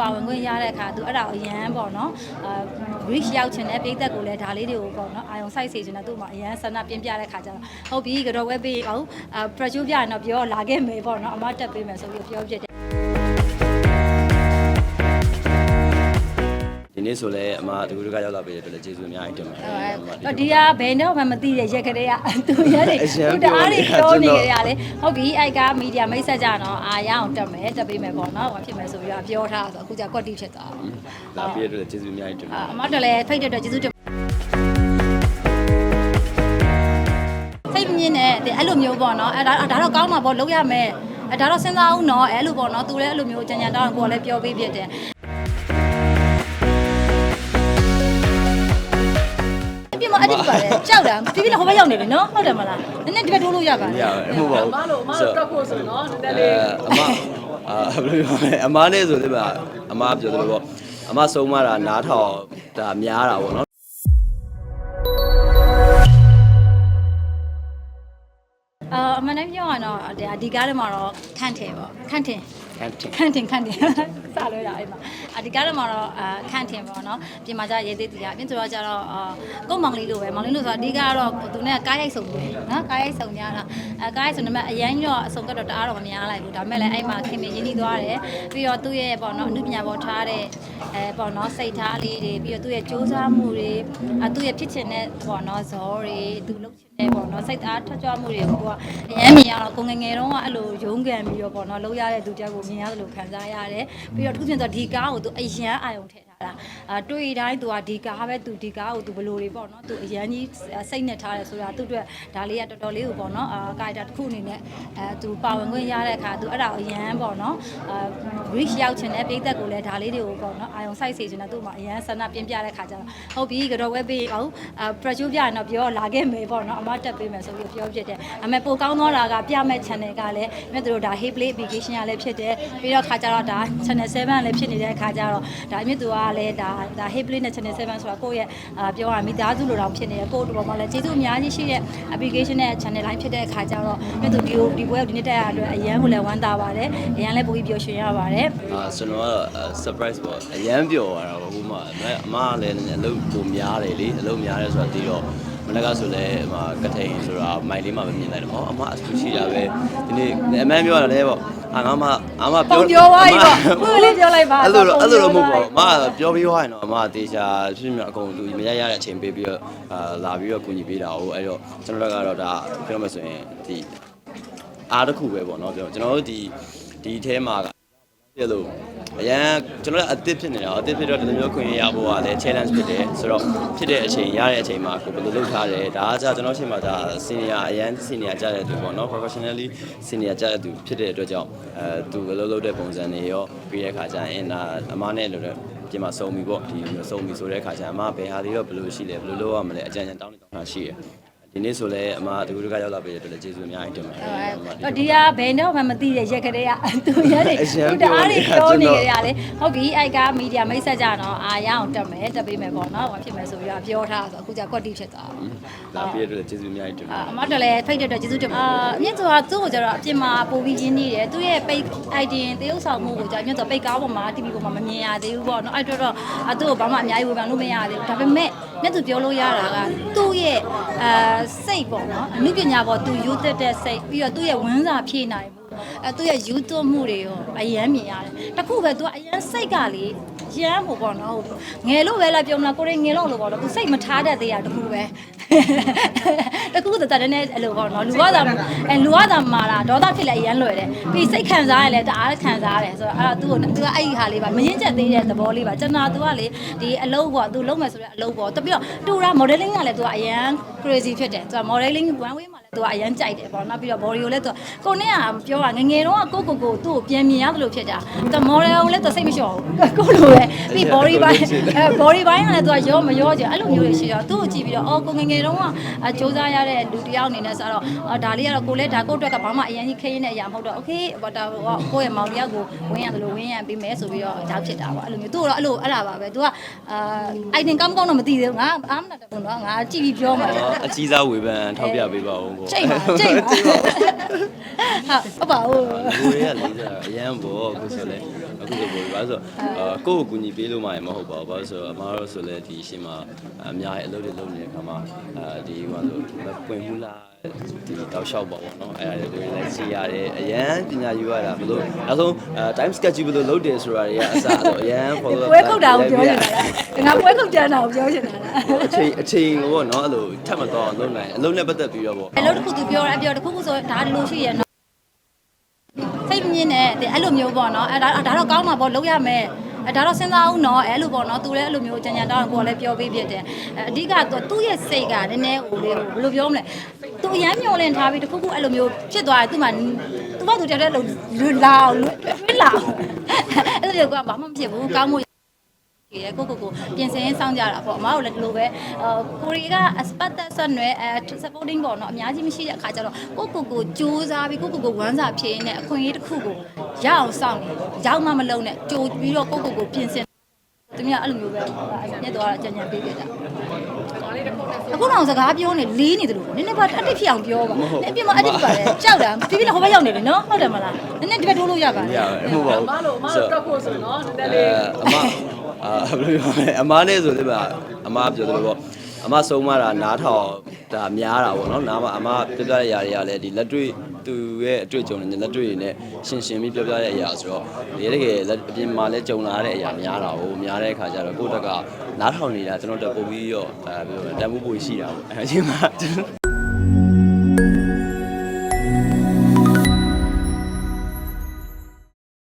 ပါဝင်ခွင့်ရတဲ့အခါသူအဲ့ဒါကိုအရန်ပေါ့နော်အာ reach ရောက်ချင်တဲ့ပြည်သက်ကိုလည်းဒါလေးတွေကိုပေါ့နော်အာယုံစိုက်စေချင်တဲ့သူ့မှာအရန်ဆန္ဒပြင်းပြတဲ့ခါကျတော့ဟုတ်ပြီကတော့ဝက်ပေးအောင်အာ pressure ပြရင်တော့ပြောလာခဲ့မယ်ပေါ့နော်အမတက်ပေးမယ်ဆိုပြီးပြောဖြစ်တယ် နေ့ဆိုလဲအမတကူတကရောက်လာပေးတဲ့အတွက်လည်းကျေးဇူးအများကြီးတင်ပါတယ်အမဟိုဒီကဘယ်တော့မှမသိတဲ့ရက်ကလေးကသူရက်နေအရန်သူတအားတွေပြောပြောနေနေရရလေဟုတ်ပြီအိုက်ကမီဒီယာမိတ်ဆက်ကြတော့အာရအောင်တက်မယ်တက်ပေးမယ်ပေါ့နော်ဟောဖြစ်မယ်ဆိုပြီးတော့ပြောထားဆိုအခုကျကွက်တိဖြစ်သွားလာပေးတဲ့အတွက်လည်းကျေးဇူးအများကြီးတင်ပါအာတယ်အမတော်လည်းဖိတ်တဲ့အတွက်ကျေးဇူးတင်စိတ်မြင့်တဲ့အဲ့လိုမျိုးပေါ့နော်အဲ့ဒါဒါတော့ကောင်းမှာပေါ့လုပ်ရမယ်အဲ့ဒါတော့စဉ်းစားအောင်နော်အဲ့လိုပေါ့နော်သူလည်းအဲ့လိုမျိုးကြံကြံတောင်းကိုယ်လည်းပြောပေးဖြစ်တယ် မအဲ့ဒီပါလေကြောက်တာပြပြလည်းဟိုဘက်ရောက်နေပြီနော်ဟုတ်တယ်မလားနည်းနည်းဒီဘက်ထိုးလို့ရပါမလားရဘူးမဟုတ်ပါဘူးမလို့မလို့တက်ဖို့ဆိုနော်နည်းနည်းလေးအမအာဘယ်လိုပြောလဲအမနဲ့ဆိုလည်းပါအမပြောသလိုပေါ့အမဆုံးမတာနားထောင်ဒါများတာပေါ့နော်အာအမှန်တမ်းပြောရရင်တော့ဒါဒီကားထဲမှာတော့ခန့်တယ်ပေါ့ခန့်တယ်ကန်တင် ခန့်တင်ခန့်တင်စလို့ရအဲ့မှာအဒီကားထဲမှာတော့အာခန့်တင်ပေါ့နော်ပြင်မာကြရေးသေးသေးတာပြင်ဆိုတော့ကြတော့အာကို့မောင်လေးလိုပဲမောင်လေးလိုဆိုတော့အဒီကားကတော့သူနဲ့ကားရိုက်ဆုံတယ်နော်ကားရိုက်ဆုံများတာအဲကားရိုက်ဆုံနေမှာအရန်တော့အဆုံကတော့တအားတော့မများလိုက်ဘူးဒါပေမဲ့လည်းအဲ့မှာခင်မင်းရင်းနှီးသွားတယ်ပြီးတော့သူ့ရဲ့ပေါ့နော်အမှုပညာပေါ်ထားတဲ့အဲပေါ့နော်စိတ်ထားလေးတွေပြီးတော့သူ့ရဲ့စူးစမ်းမှုတွေအဲသူ့ရဲ့ဖြစ်ချင်တဲ့ပေါ့နော်ဇောတွေသူလုပ်ချင် တဲ့ပေါ့နော်စိတ်အားထကြွမှုတွေကိုကအရန်မြင်ရတော့ကိုငယ်ငယ်တုန်းကအဲ့လိုရုန်းကန်ပြီးတော့ပေါ့နော်လုပ်ရတဲ့သူတယောက်ကိုမြင်ရတယ်လို့ခံစားရတယ်ပြီးတော့သူပြင်ဆိုဒီကားကိုသူအရန်အာယုံထည့် ထားတာအာတွေ့တိုင်းသူကဒီကားပဲသူဒီကားကိုသူဘယ်လိုတွေပေါ့နော်သူအရန်ကြီးစိတ်နဲ့ထားတယ်ဆိုတာသူ့အတွက်ဒါလေးကတော်တော်လေးကိုပေါ့နော်အာကာရက်တာတစ်ခုအနေနဲ့အဲသူပါဝင်ခွင့်ရတဲ့အခါသူအဲ့ဒါကိုအရန်ပေါ့နော်အာ reach ရောက်ချင်တဲ့ပြည်သက်ကိုလည်းဒါလေးတွေကိုပေါ့နော်အာယုံစိုက်စေချင်တဲ့သူ့မှာအရန်ဆန္ဒပြင်းပြတဲ့ခါကျတော့ဟုတ်ပြီကတော့ဝက်ပေးအောင်အာ pressure ပြရင်တော့ပြောလာခဲ့မယ်ပေါ့နော်အမတက်ပေးမယ်ဆိုပြီးပြောဖြစ်တယ်အမေပိုကောင်းသောတာကပြမဲ့ channel ကလည်းမြတ်တို့ဒါ hey play application ကလည်းဖြစ်တယ်ပြီးတော့ခါကျတော့ဒါ channel 7လည်းဖြစ်နေတဲ့ခါကျတော့ဒါမြတ်တို့ကလည်းဒါဒါ hey play နဲ့ channel 7ဆိုတာကိုယ့်ရဲ့အာပြောရမိသားစုလိုတောင်ဖြစ်နေတယ်ကိုယ့်တို့ပေါ်မှာလည်းကျေးဇူးအများကြီးရှိတဲ့ application နဲ့ channel line ဖြစ်တဲ့ခါကျတော့မြတ်တို့ဒီဒီပွဲကိုဒီနေ့တက်ရတဲ့အတွက်အရန်ကိုလည်းဝမ်းသာပါတယ်အရန်လည်းပိုပြီးပျော်ရွှင်ရပါတယ်အာကျွန်တော်ကတော့ surprise ပေါ့အရန်ပျော်သွားတာပေါ့ဟိုမှာအမကလည်းအလုပ်ပုံများတယ်လေအလုပ်များတယ်ဆိုတာသိတော့မနက်ကဆိုလဲအမကထိန်ဆိုတာမိုင်လေးမှပဲမြင်လိုက်တယ်။အော်အမအဆူရှိတာပဲဒီနေ့အမှန်ပြောတာလည်းပေါ့ အာငါမအမပုံပြောသွားပြီပေါ့ဘယ်လိုပြောလိုက်ပါအဲ့လိုတော့ပုံအဲ့လိုတော့မပြောဟုတ်သွားပါပြီဘူး။အမပြောပြီးသွားရင်တော့အမတေချာဖြစ်မြအကုန်လူမရရတဲ့အချိန်ပေးပြီးတော့အာလာပြီးတော့ကူညီပေးတာ哦အဲ့တော့ကျွန်တော်တို့ကတော့ဒါပြောမှဆိုရင်ဒီအားတစ်ခုပဲပေါ့နော်ပြောကျွန်တော်တို့ဒီဒီအဲမှာကပြလို့ အရန်ကျွန်တော်တို့အသစ်ဖြစ်နေတာအသစ်ဖြစ်တော့ဒီလိုမျိုးခွင့်ရဖို့ကလည်း challenge ဖြစ်တယ်ဆိုတော့ဖြစ်တဲ့အချိန်ရတဲ့အချိန်မှာကိုဘယ်လိုလုပ်ထားတယ်ဒါကじゃကျွန်တော်အချိန်မှာဒါ senior အရန် senior ကြတဲ့သူပေါ့နော် professionally senior ကြတဲ့သူဖြစ်တဲ့အတွက်ကြောင့်အဲသူအလုပ်လုပ်တဲ့ပုံစံတွေရောပြီးတဲ့အခါကျရင်ဒါအမနဲ့လို့လည်းဒီမှာစုံပြီပေါ့ဒီစုံပြီဆိုတဲ့အခါကျအမဘယ်ဟာလေးတော့ဘယ်လိုရှိလဲဘယ်လိုလုပ်ရမလဲအကြံဉာဏ်တောင်းနေတောင်းတာရှိတယ် ဒီနေ့ဆိုလဲအမတကူတကရောက်လာပေးတဲ့အတွက်လည်းကျေးဇူးအများကြီးတင်ပါတယ်အမဟိုဒီကဘယ်တော့မှမသိတဲ့ရက်ကလေးကသူရက်နေအရန်သူတအားတွေပြောပြောနေနေရရလေဟုတ်ပြီအိုက်ကမီဒီယာမိတ်ဆက်ကြတော့အာရအောင်တက်မယ်တက်ပေးမယ်ပေါ့နော်ဟောဖြစ်မယ်ဆိုပြီးတော့ပြောထားဆိုအခုကျကွက်တိဖြစ်သွားလာပေးတဲ့အတွက်ကျေးဇူးအများကြီးတင်ပါအာတယ်အမတော်လည်းဖိတ်တဲ့အတွက်ကျေးဇူးတင်ပါအာအမြင့်ဆိုတာသူ့ကိုကျတော့အပြင်မှာပို့ပြီးရင်းနေတယ်သူရဲ့ပိတ် idea တရုပ်ဆောင်မှုကိုကျအမြင့်ဆိုပိတ်ကားပေါ်မှာ TV ပေါ်မှာမမြင်ရသေးဘူးပေါ့နော်အဲ့တော့တော့အသူ့ကိုဘာမှအများကြီးဝေဖန်လို့မရသေးဘူးဒါပေမဲ့မြတ်သူပြောလို့ရတာကသူ့ရဲ့အာစိတ်ပေါ့နော်အမှုပညာပေါ်သူယူသက်တဲ့စိတ်ပြီးတော့သူ့ရဲ့ဝန်းစာဖြည့်နိုင်မှုအဲသူ့ရဲ့ယူသွမှုတွေရောအယမ်းမြင်ရတယ်တခုပဲသူကအယမ်းစိတ်ကလေရမ်းဟိုပေါ့နော်ဟိုငယ်လို့ပဲလားပြောမလားကိုရင်ငယ်လို့လို့ပေါ့နော်သူစိတ်မထားတတ်သေးတာတခုပဲ တခုတည်းတည်းနဲ့အဲ့လိုပေါ့နော်လူကသာအဲလူကသာမာတာဒေါသဖြစ်လဲအရမ်းလွယ်တယ်ပြီးစိတ်ခံစားရလဲတအားခံစားရတယ်ဆိုတော့အဲ့တော့သူ့ကိုသူကအဲ့ဒီဟာလေးပါမရင်ကျက်သေးတဲ့သဘောလေးပါကျွန်တော်သူကလေဒီအလုပ်ပေါ့သူလုပ်မယ်ဆိုတဲ့အလုပ်ပေါ့တပြီးတော့တူတာ modeling ကလည်းသူကအရန် crazy ဖြစ်တယ်သူက modeling one way မှာလည်းသူကအရန်ကြိုက်တယ်ပေါ့နောက်ပြီးတော့ body ကိုလည်းသူကိုနဲ့ကပြောတာငငယ်တော့ကိုကိုကိုသူ့ကိုပြန်မြင်ရတယ်လို့ဖြစ်တာသူ model ကိုလည်းသူစိတ်မလျှော့ဘူးကိုလိုပဲပြီး body ပိုင်းအဲ body ပိုင်းကလည်းသူကရောမရောကြအဲ့လိုမျိုးတွေရှိတော့သူ့ကိုကြည့်ပြီးတော့အော်ကိုငငယ်တော့ကအစူးစမ်းရတဲ့လူတစ်ယောက်အနေနဲ့ဆိုတော့အော်ဒါလေးကတော့ကိုလည်းဒါကိုအတွက်ကဘာမှအရင်ကြီးခရင်တဲ့အရာမဟုတ်တော့ okay ဘာတာကိုယ့်ရဲ့မောင်တယောက်ကိုဝင်းရတယ်လို့ဝင်းရပြီးမယ်ဆိုပြီးတော့ဒါဖြစ်တာပေါ့အဲ့လိုမျိုးသူကတော့အဲ့လိုအဲ့ဒါပါပဲသူကအာ item ကောင်းကောင်းတော့မသိသေးဘူးငါအားမနာတယ်ဘူးနော်ငါကြည့်ပြီးပြောမှာအကြီးစားဝေဖန်ထောက်ပြပေးပါဦးပေါ့ချိန်ပါချိန်ပါဟာဟုတ်ပါဘူးလူတွေကလေးစားအရန်ပေါ့အခုဆိုလဲ အအခုဆိုပို့ဘာလို့ဆိုအာကိုယ့်ကိုကူညီပေးလို့မှမဟုတ်ပါဘူးဘာလို့ဆိုတော့အမားတို့ဆိုလဲဒီရှင်မှာအများကြီးအလုပ်တွေလုပ်နေတဲ့ခါမှာအဲဒီဟိုဆိုမပွင့်ဘူးလားဒီတောက်လျှောက်ပါပေါ့နော်အဲ့ဒါတွေလည်းစီရတယ်အရန်ပညာယူရတာဘလို့နောက်ဆုံးအဲ time schedule ဘလို့လုပ်တယ်ဆိုတာတွေကအစားတော့အရန် follow ပွဲခုတ်တာကိုပြောနေတာလားငါပွဲခုတ်ကြတာကိုပြောနေတာလားအချိန်အချိန်ကိုပေါ့နော်အဲ့လိုထပ်မတော့လုပ်နိုင်အလုံးနဲ့ပတ်သက်ပြီးတော့ပေါ့အဲ့လိုတစ်ခုသူပြောတယ်အပြောတစ်ခုခုဆိုဒါဒီလိုရှိရနော်စိတ် မြင့်နဲ့အဲ့လိုမျိုးပေါ့နော်အဲ့ဒါဒါတော့ကောင်းမှာပေါ့လုပ်ရမယ်အဲဒါတော့စဉ်းစားအောင်နော်အဲ့လိုပေါ့နော်သူလည်းအဲ့လိုမျိုးကြံကြံတောင်းကိုလည်းပြောပေးပြတယ်အဓိကသူသူ့ရဲ့စိတ်ကနည်းနည်းဟိုလေဘယ်လိုပြောမလဲသူအရန်မျောလင့်ထားပြီးတခုခုအဲ့လိုမျိုးဖြစ်သွားတယ်သူမှသူ့ဘာသူတယောက်တည်းလုံလာအောင်လွတ်လာအောင်အဲ့လိုကဘာမှမဖြစ်ဘူးကောင်းမှု ရဲကိုကိုကိုပြင်ဆင်စောင့်ကြတာပေါ့အမတို့လည်းဒီလိုပဲအာကိုရီက expert ဆက်နွယ်အဲ supporting ပေါ့နော်အများကြီးမရှိတဲ့အခါကျတော့ကိုကိုကိုစူးစမ်းပြီးကိုကိုကိုဝမ်းစာဖြည့်နေအခွင့်အရေးတစ်ခုကိုရအောင်စောင့်နေရောက်မှမလုံးနဲ့ကြိုပြီးတော့ကိုကိုကိုပြင်ဆင်သူများအဲ့လိုမျိုးပဲညက်တော့အကြံဉာဏ်ပေးပြကြအခုတော့စကားပြောနေလေးနေတယ်လို့နည်းနည်းပါအတစ်ဖြစ်အောင်ပြောပါနည်းအပြစ်မအတစ်ပါလေကြောက်တာပြီးပြီးတော့ဟိုဘက်ရောက်နေတယ်နော်ဟုတ်တယ်မလားနည်းနည်းဒီဘက်ထိုးလို့ရပါမလားရဘူးမဟုတ်အမပါတို့အမဘူးတို့တက်ဖို့ဆိုတော့နည်းနည်းအဲလေးအမ အာဘယ်လိုပြောလဲအမနဲ့ဆိုလည်းပါအမပြောတယ်ပေါ့အမဆုံးမတာနားထောင်ဒါများတာပေါ့နော်နားမှာအမပြောပြတဲ့အရာတွေကလည်းဒီလက်တွေ့သူရဲ့အတွေ့အကြုံတွေနဲ့လက်တွေ့တွေနဲ့ရှင်းရှင်းပြီးပြောပြတဲ့အရာဆိုတော့ဒီတကယ်လက်အပြင်မှာလည်းကြုံလာတဲ့အရာများတာကိုများတဲ့အခါကျတော့ကိုယ့်တက်ကနားထောင်နေတာကျွန်တော်တက်ပို့ပြီးတော့အဲဘယ်လိုလဲတန်ဖိုးပိုရှိတာပေါ့အဲအချိန်မှာ